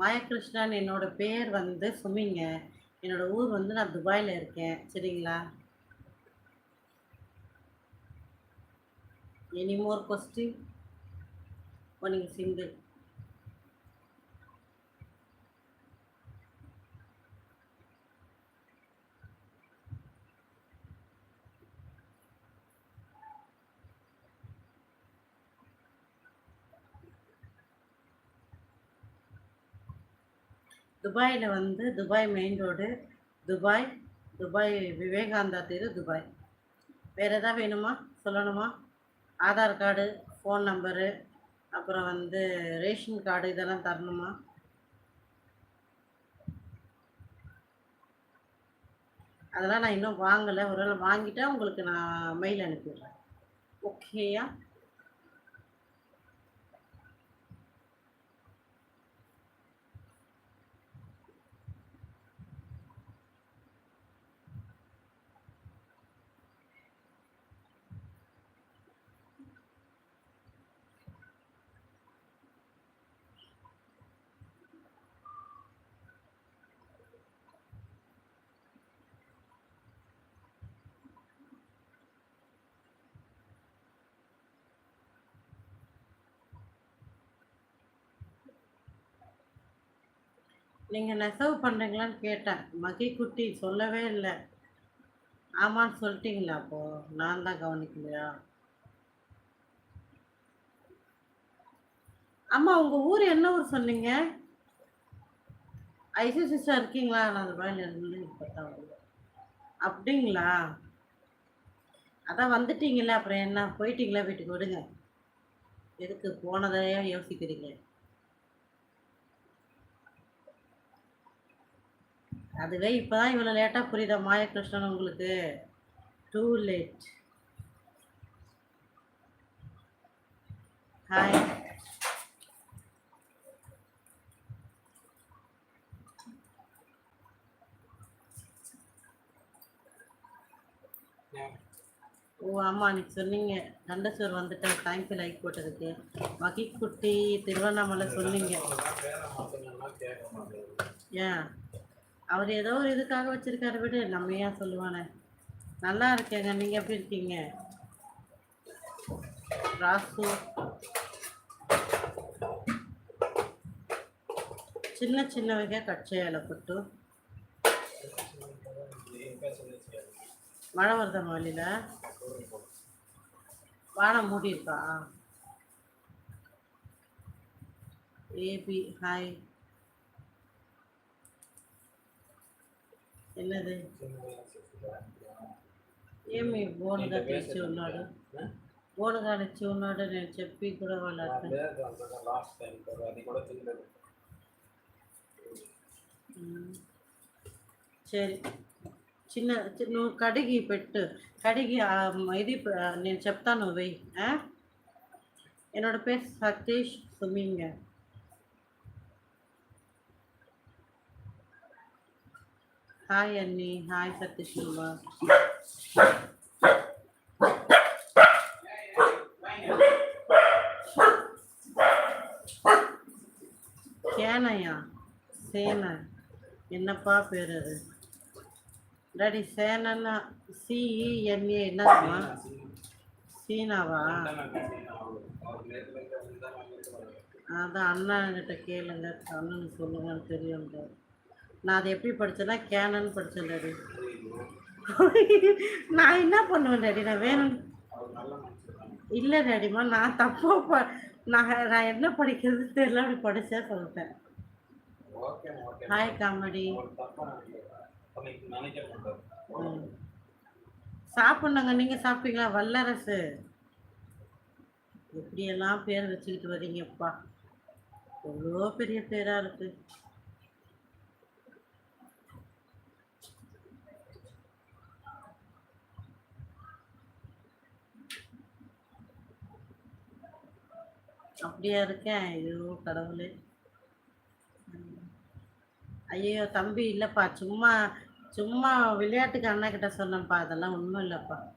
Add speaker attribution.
Speaker 1: மாயகிருஷ்ணன் என்னோட பேர் வந்து சுமிங்க. என்னோட ஊர் வந்து நான் துபாயில் இருக்கேன். சரிங்களா? எனி மோர் கொஸ்டின் ஓ நீங்கள் சிங்கிள் துபாயில் வந்து Dubai main road Dubai Dubai Vivekananda தெரு துபாய். வேறு எதாவது வேணுமா? சொல்லணுமா? ஆதார் கார்டு ஃபோன் நம்பரு அப்புறம் வந்து ரேஷன் கார்டு இதெல்லாம் தரணுமா? அதெல்லாம் நான் இன்னும் வாங்கலை. ஒருவேளை வாங்கிட்டா உங்களுக்கு நான் மெயில் அனுப்பிடுறேன். ஓகேயா நீங்கள் நெசவு பண்ணுறீங்களான்னு கேட்டேன். மகி குட்டி சொல்லவே இல்லை. ஆமான்னு சொல்லிட்டீங்களா அப்போது நான் தான் கவனிக்கலையா? அம்மா உங்கள் ஊர் என்ன ஊர் சொன்னீங்க? ஐசி சிஸ்டர் இருக்கீங்களா? நான் அந்த பையன் இருந்து இப்போ தான் அப்படிங்களா? அதான் வந்துட்டீங்களே அப்புறம் என்ன? போயிட்டீங்களா? வீட்டுக்கு விடுங்க. எதுக்கு போனதையே யோசிக்கிறீங்க? அதுவே இப்போதான் இவ்வளோ லேட்டாக புரியுதா? மாயகிருஷ்ணன் உங்களுக்கு. டூ லேட் ஹாய் ஓ ஆமாம் அன்றைக்கி சொன்னீங்க. தண்டச்சோர் வந்துட்டேன். தேங்க்யூ லைக் போட்டதுக்கு. மகிக்குட்டி திருவண்ணாமலை சொன்னீங்க. ஏன் அவர் ஏதோ ஒரு இதுக்காக வச்சிருக்காரு விடு நம்ம ஏன் சொல்லுவானே நல்லா இருக்கேங்க நீங்கள் எப்படி இருக்கீங்க ராசு చిన్న చిన్నవిగా కట్ చేయాలి పుట్టు மழை வருதா வழியில் வானம் மூடி இருக்கா ஏபி ஹாய் என்னது ఏమి బోనుగా తెచ్చి ఉన్నాడు బోనుగా తెచ్చి ఉన్నాడు నేను చెప్పి కూడా వాళ్ళ అర్థం ఉమ్. సరే చిన్న చి- నువ్వు కడిగి పెట్టు కడిగి ఆ ఇది ప- నేను చెప్తాను వెయ్యి ఆ? என்னோட பேர் சதீஷ் சுமிங்க ஹாய் அண்ணி ஹாய் சத்யசிவா சேனையா சேனை. என்னப்பா பேர்? அது டாடி சேனன்னா சிஇஎன்ஏ என்னதுமா? சீனாவா? அதான் அண்ணா கிட்ட கேளுங்க அண்ணனுக்கு சொல்லுங்கன்னு தெரியும் நான் அதை எப்படி படித்தேன்னா கேனன் படித்தேன் டாடி. நான் என்ன பண்ணுவேன் டாடி? நான் வேணும் இல்லை டாடிமா நான் தப்பாக ப நான் நான் என்ன படிக்கிறது தெரியல அப்படி படித்தே சொல்லிட்டேன். Hi comedy. சாப்பிட்ணுங்க நீங்கள் சாப்பிட்டீங்களா? வல்லரசு. எப்படியெல்லாம் பேர் வச்சுக்கிட்டு வரீங்கப்பா எவ்வளோ பெரிய பேராக இருக்குது அப்படியா இருக்கேன்? ஐயோ கடவுளே. ஐயோ தம்பி இல்லைப்பா. சும்மா சும்மா விளையாட்டுக்கு அண்ணா கிட்ட சொன்னேன்ப்பா. அதெல்லாம் ஒன்றும் இல்லைப்பா.